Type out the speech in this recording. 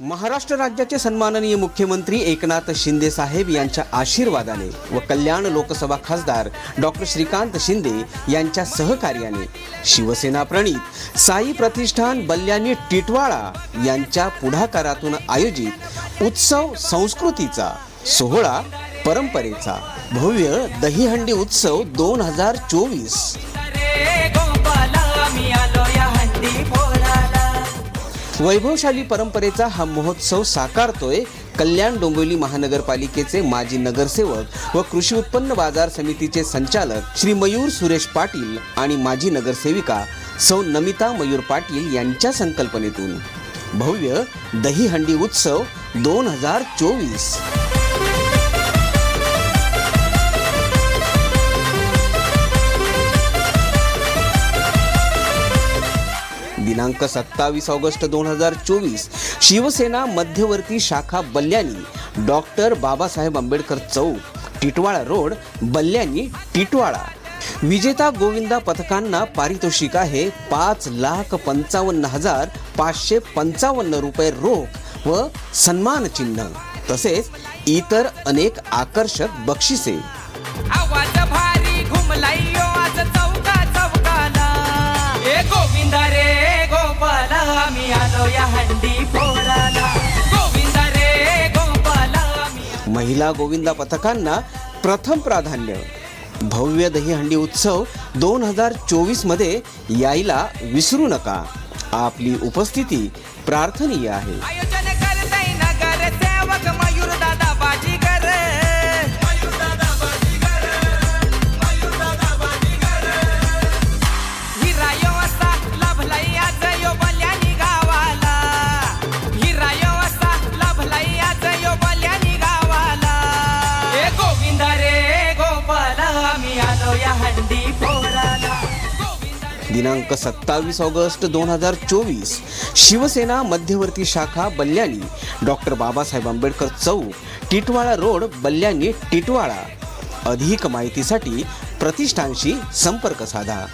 महाराष्ट्र राज्याचे सन्माननीय मुख्यमंत्री एकनाथ शिंदे साहेब यांच्या आशीर्वादाने व कल्याण लोकसभा खासदार डॉक्टर श्रीकांत शिंदे यांच्या सहकार्याने शिवसेना प्रणित साई प्रतिष्ठान बल्यानी टिटवाळा यांच्या पुढाकारातून आयोजित उत्सव संस्कृतीचा सोहळा परंपरेचा भव्य दहीहंडी उत्सव दोन हजार चोवीस वैभवशाली परंपरेचा हा महोत्सव साकारतोय कल्याण डोंबिवली महानगरपालिकेचे माजी नगरसेवक व कृषी उत्पन्न बाजार समितीचे संचालक श्री मयूर सुरेश पाटील आणि माजी नगरसेविका सौ नमिता मयूर पाटील यांच्या संकल्पनेतून. भव्य दहीहंडी उत्सव दोन हजार चोवीस. दिनांक सत्तावीस ऑगस्ट दोन हजार चोवीस शिवसेना मध्यवर्ती शाखा बल्ल्यानी डॉक्टर बाबासाहेब आंबेडकर चौक टिटवाळा रोड बल्ल्यानी टिटवाळा. विजेता गोविंदा पथकांना पारितोषिक आहे पाच लाख पंचावन्न हजार पाचशे पंचावन्न रुपये रोख व सन्मान चिन्ह तसेच इतर अनेक आकर्षक बक्षिसे. महिला गोविंदा पथकांना प्रथम प्राधान्य. भव्य दहीहंडी उत्सव दोन हजार चोवीसमध्ये यायला विसरू नका. आपली उपस्थिती प्रार्थनीय आहे. दिनांक सत्तावीस ऑगस्ट दोन हजार चोवीस शिवसेना मध्यवर्ती शाखा बल्ल्यानी डॉक्टर बाबासाहेब आंबेडकर चौक टिटवाळा रोड बल्ल्यानी टिटवाळा. अधिक माहितीसाठी प्रतिष्ठानशी संपर्क साधा.